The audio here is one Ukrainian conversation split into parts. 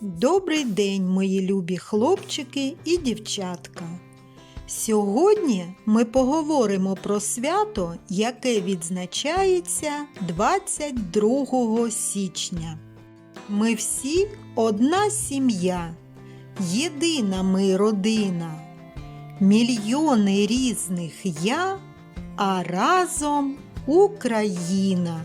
Добрий день, мої любі хлопчики і дівчатка. Сьогодні ми поговоримо про свято, яке відзначається 22 січня. Ми всі одна сім'я, єдина ми родина, мільйони різних я, а разом Україна.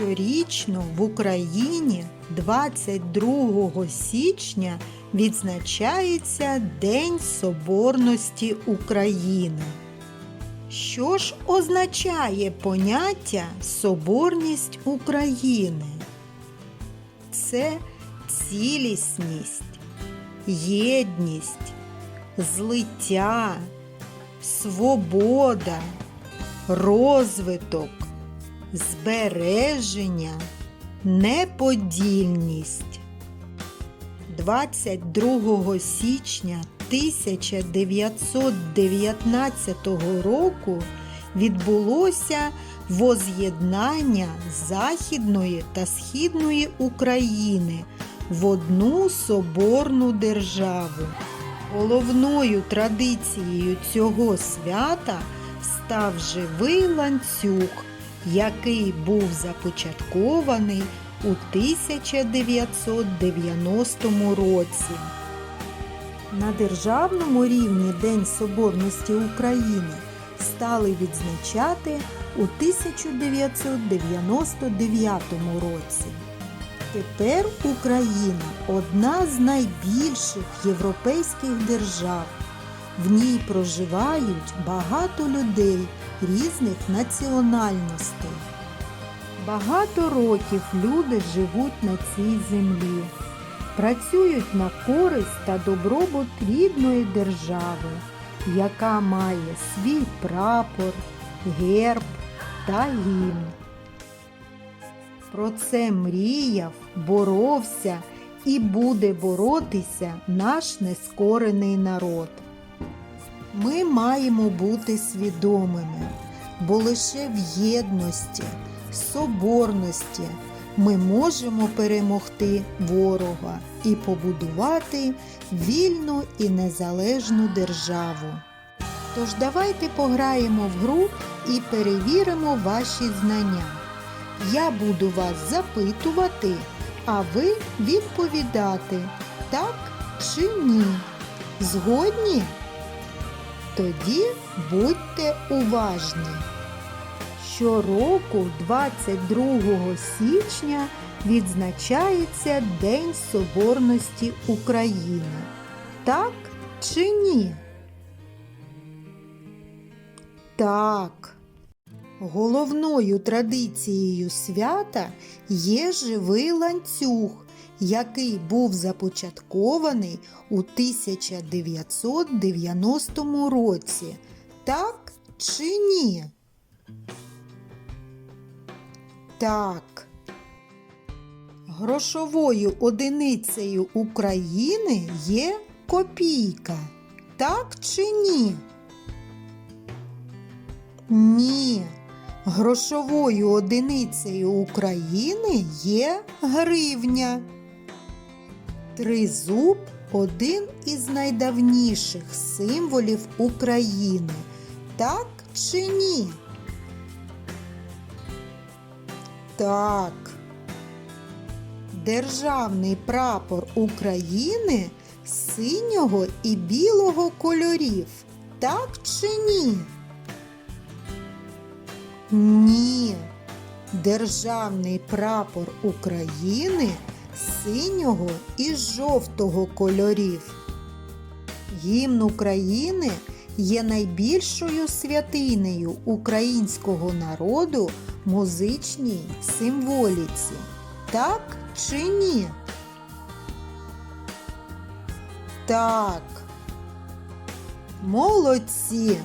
Щорічно в Україні 22 січня відзначається День Соборності України. Що ж означає поняття Соборність України? Це цілісність, єдність, злиття, свобода, розвиток, збереження, неподільність. 22 січня 1919 року відбулося воз'єднання Західної та Східної України в одну соборну державу. Головною традицією цього свята став живий ланцюг, який був започаткований у 1990 році. На державному рівні День Соборності України стали відзначати у 1999 році. Тепер Україна одна з найбільших європейських держав. В ній проживають багато людей різних національностей. Багато років люди живуть на цій землі, працюють на користь та добробут рідної держави, яка має свій прапор, герб та гімн. Про це мріяв, боровся і буде боротися наш нескорений народ. Ми маємо бути свідомими, бо лише в єдності, соборності ми можемо перемогти ворога і побудувати вільну і незалежну державу. Тож давайте пограємо в гру і перевіримо ваші знання. Я буду вас запитувати, а ви відповідати так чи ні. Згодні? Тоді будьте уважні. Щороку, 22 січня, відзначається День Соборності України. Так чи ні? Так. Головною традицією свята є живий ланцюг, який був започаткований у 1990 році. Так чи ні? Так. Грошовою одиницею України є копійка. Так чи ні? Ні. Грошовою одиницею України є гривня. Тризуб один із найдавніших символів України. Так чи ні? Так. Державний прапор України синього і білого кольорів. Так чи ні? Ні. Державний прапор України синього і жовтого кольорів. Гімн України є найбільшою святинею українського народу музичній символіці. Так чи ні? Так. Молодці!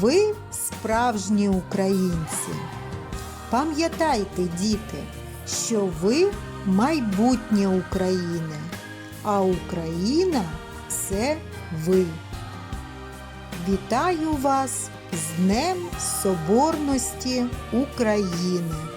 Ви справжні українці. Пам'ятайте, діти, що ви майбутнє України, а Україна це ви. Вітаю вас з Днем Соборності України!